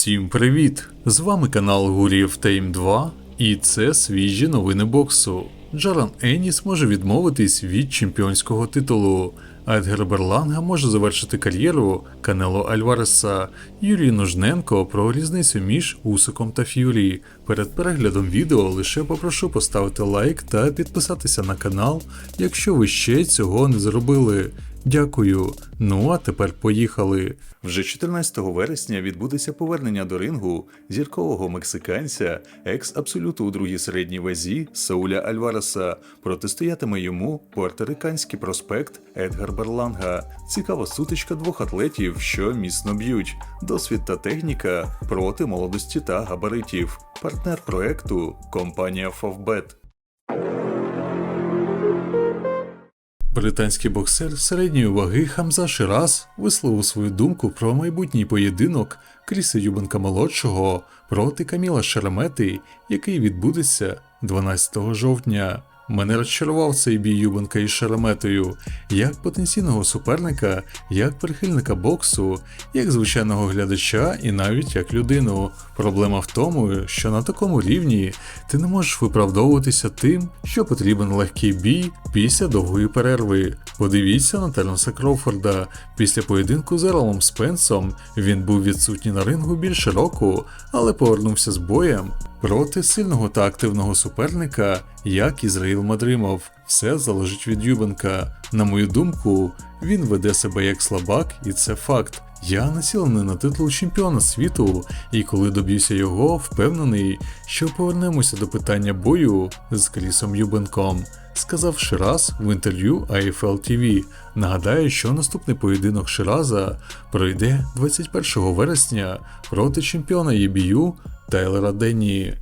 Всім привіт! З вами канал Гурієв Тейм 2 і це свіжі новини боксу. Джаран Еніс може відмовитись від чемпіонського титулу. Едгар Берланга може завершити кар'єру Канело Альвареса. Юрій Нужненко про різницю між Усиком та Ф'юрі. Перед переглядом відео лише попрошу поставити лайк та підписатися на канал, якщо ви ще цього не зробили. Дякую. Ну а тепер поїхали. Вже 14 вересня відбудеться повернення до рингу зіркового мексиканця, екс-абсолюту у другій середній вазі Сауля Альвареса. Протистоятиме йому пуерториканський проспект Едгар Берланга. Цікава сутичка двох атлетів, що міцно б'ють. Досвід та техніка проти молодості та габаритів. Партнер проекту компанія Фовбет. Британський боксер середньої ваги Хамза Шираз висловив свою думку про майбутній поєдинок Кріса Юбенка молодшого проти Каміла Шеремети, який відбудеться 12 жовтня. Мене розчарував цей бій Юбенка із Шереметою як потенційного суперника, як прихильника боксу, як звичайного глядача і навіть як людину. Проблема в тому, що на такому рівні ти не можеш виправдовуватися тим, що потрібен легкий бій після довгої перерви. Подивіться на Тернса Кроуфорда. Після поєдинку з Ерлом Спенсом він був відсутній на рингу більше року, але повернувся з боєм проти сильного та активного суперника, як Ізраїл Мадримов. Все залежить від Юбенка. На мою думку, він веде себе як слабак, і це факт. Я націлений на титул чемпіона світу, і коли доб'юся його, впевнений, що повернемося до питання бою з Крісом Юбенком. Сказав Шираз в інтерв'ю AFL TV. Нагадаю, що наступний поєдинок Шираза пройде 21 вересня проти чемпіона ЄБЮ Тайлера Денні.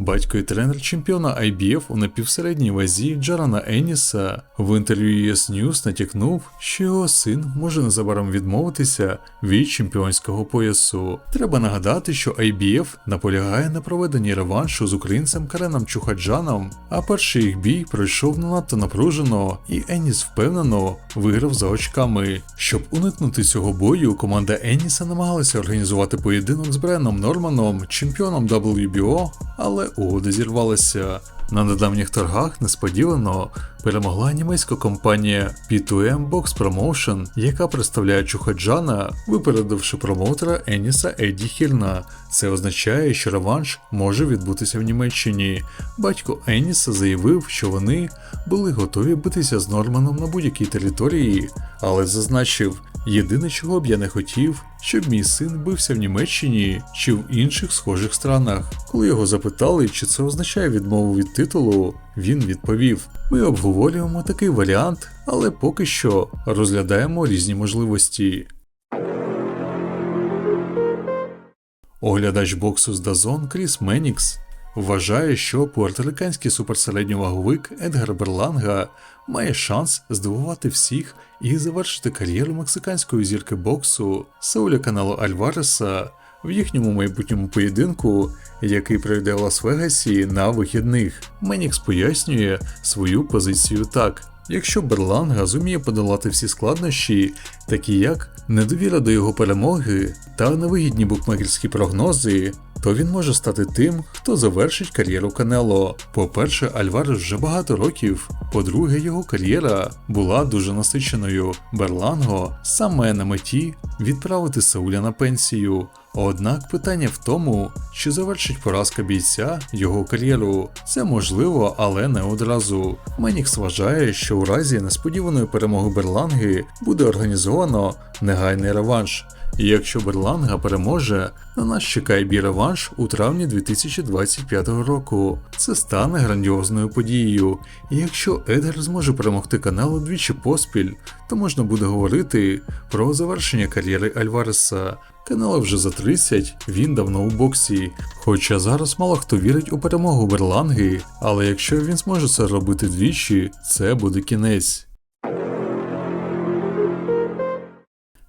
Батько і тренер чемпіона IBF у напівсередній вазі Джарана Еніса в інтерв'ю US News натякнув, що його син може незабаром відмовитися від чемпіонського поясу. Треба нагадати, що IBF наполягає на проведенні реваншу з українцем Кареном Чухаджаном, а перший їх бій пройшов надто напружено, і Еніс впевнено виграв за очками. Щоб уникнути цього бою, команда Еніса намагалася організувати поєдинок з Бреном Норманом, чемпіоном WBO, але угода зірвалася. На недавніх торгах несподівано перемогла німецька компанія P2M Box Promotion, яка представляє Чухаджана, випередивши промоутера Еніса Едді Хірна. Це означає, що реванш може відбутися в Німеччині. Батько Еніса заявив, що вони були готові битися з Норманом на будь-якій території, але зазначив, єдине, чого б я не хотів, щоб мій син бився в Німеччині чи в інших схожих странах. Коли його запитали, чи це означає відмову від титулу, він відповів: Ми обговорюємо такий варіант, але поки що розглядаємо різні можливості. Оглядач боксу з Дазон Кріс Менікс вважає, що пуерториканський суперсередньоваговик Едгар Берланга має шанс здивувати всіх і завершити кар'єру мексиканської зірки боксу Сауля каналу Альвареса в їхньому майбутньому поєдинку, який пройде в Лас-Вегасі на вихідних. Менікс пояснює свою позицію так. Якщо Берланга зуміє подолати всі складнощі, такі як недовіра до його перемоги та невигідні букмекерські прогнози, то він може стати тим, хто завершить кар'єру Канело. По-перше, Альварес вже багато років. По-друге, його кар'єра була дуже насиченою. Берланго сам має на меті відправити Сауля на пенсію. Однак питання в тому, чи завершить поразка бійця його кар'єру. Це можливо, але не одразу. Менікс вважає, що у разі несподіваної перемоги Берланги буде організовано негайний реванш. І якщо Берланга переможе, на нас чекає бій реванш у травні 2025 року. Це стане грандіозною подією. І якщо Едгар зможе перемогти каналу двічі поспіль, то можна буде говорити про завершення кар'єри Альвареса. Канала вже за 30, він давно у боксі. Хоча зараз мало хто вірить у перемогу Берланги, але якщо він зможе це робити двічі, це буде кінець.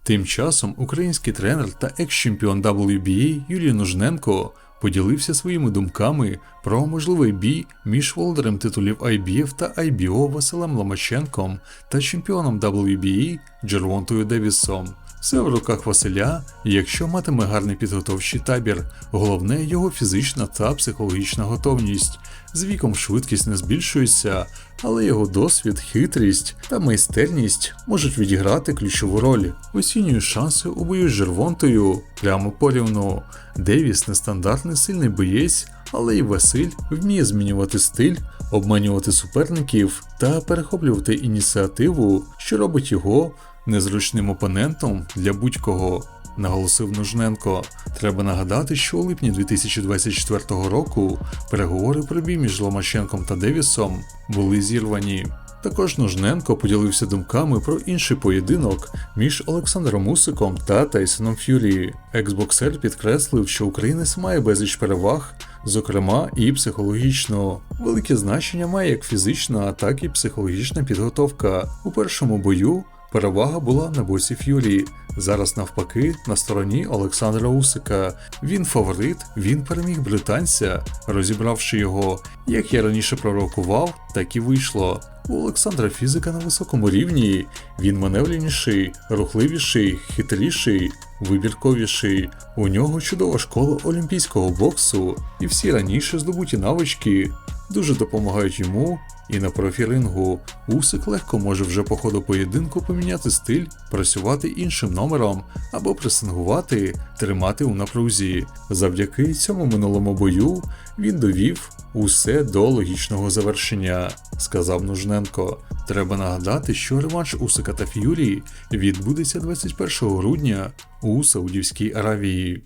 Тим часом український тренер та екс-чемпіон WBA Юрій Нужненко поділився своїми думками про можливий бій між володарем титулів IBF та IBO Василем Ломаченком та чемпіоном WBA Джервонтою Девісом. Все в руках Василя, якщо матиме гарний підготовчий табір, головне його фізична та психологічна готовність. З віком швидкість не збільшується, але його досвід, хитрість та майстерність можуть відіграти ключову роль. Оцінюю шанси у бою з Жервонтою прямо порівну. Девіс нестандартний сильний боєць, але і Василь вміє змінювати стиль, обманювати суперників та перехоплювати ініціативу, що робить його незручним опонентом для будь-кого. Наголосив Нужненко. Треба нагадати, що у липні 2024 року переговори про бій між Ломаченком та Девісом були зірвані. Також Нужненко поділився думками про інший поєдинок між Олександром Усиком та Тайсоном Ф'юрі. Ексбоксер підкреслив, що українець має безліч переваг, зокрема і психологічно. Велике значення має як фізична, так і психологічна підготовка. У першому бою перевага була на боці Ф'юрі. Зараз навпаки на стороні Олександра Усика. Він фаворит, він переміг британця, розібравши його. Як я раніше пророкував, так і вийшло. У Олександра фізика на високому рівні. Він маневреніший, рухливіший, хитріший, вибірковіший. У нього чудова школа олімпійського боксу, і всі раніше здобуті навички дуже допомагають йому і на профірингу. Усик легко може вже по ходу поєдинку поміняти стиль, працювати іншим номером або пресингувати, тримати у напрузі. Завдяки цьому минулому бою він довів усе до логічного завершення, сказав Нужненко. Треба нагадати, що реванш Усика та Ф'юрі відбудеться 21 грудня у Саудівській Аравії.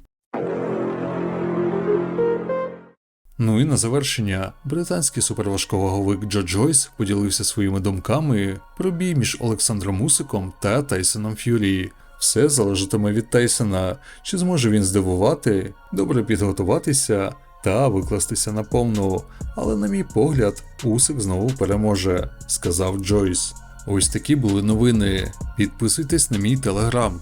Ну і на завершення, британський суперважковаговик Джо Джойс поділився своїми думками про бій між Олександром Усиком та Тайсоном Ф'юрі. Все залежатиме від Тайсона, чи зможе він здивувати, добре підготуватися та викластися на повну. Але, на мій погляд, Усик знову переможе, сказав Джойс. Ось такі були новини. Підписуйтесь на мій телеграм.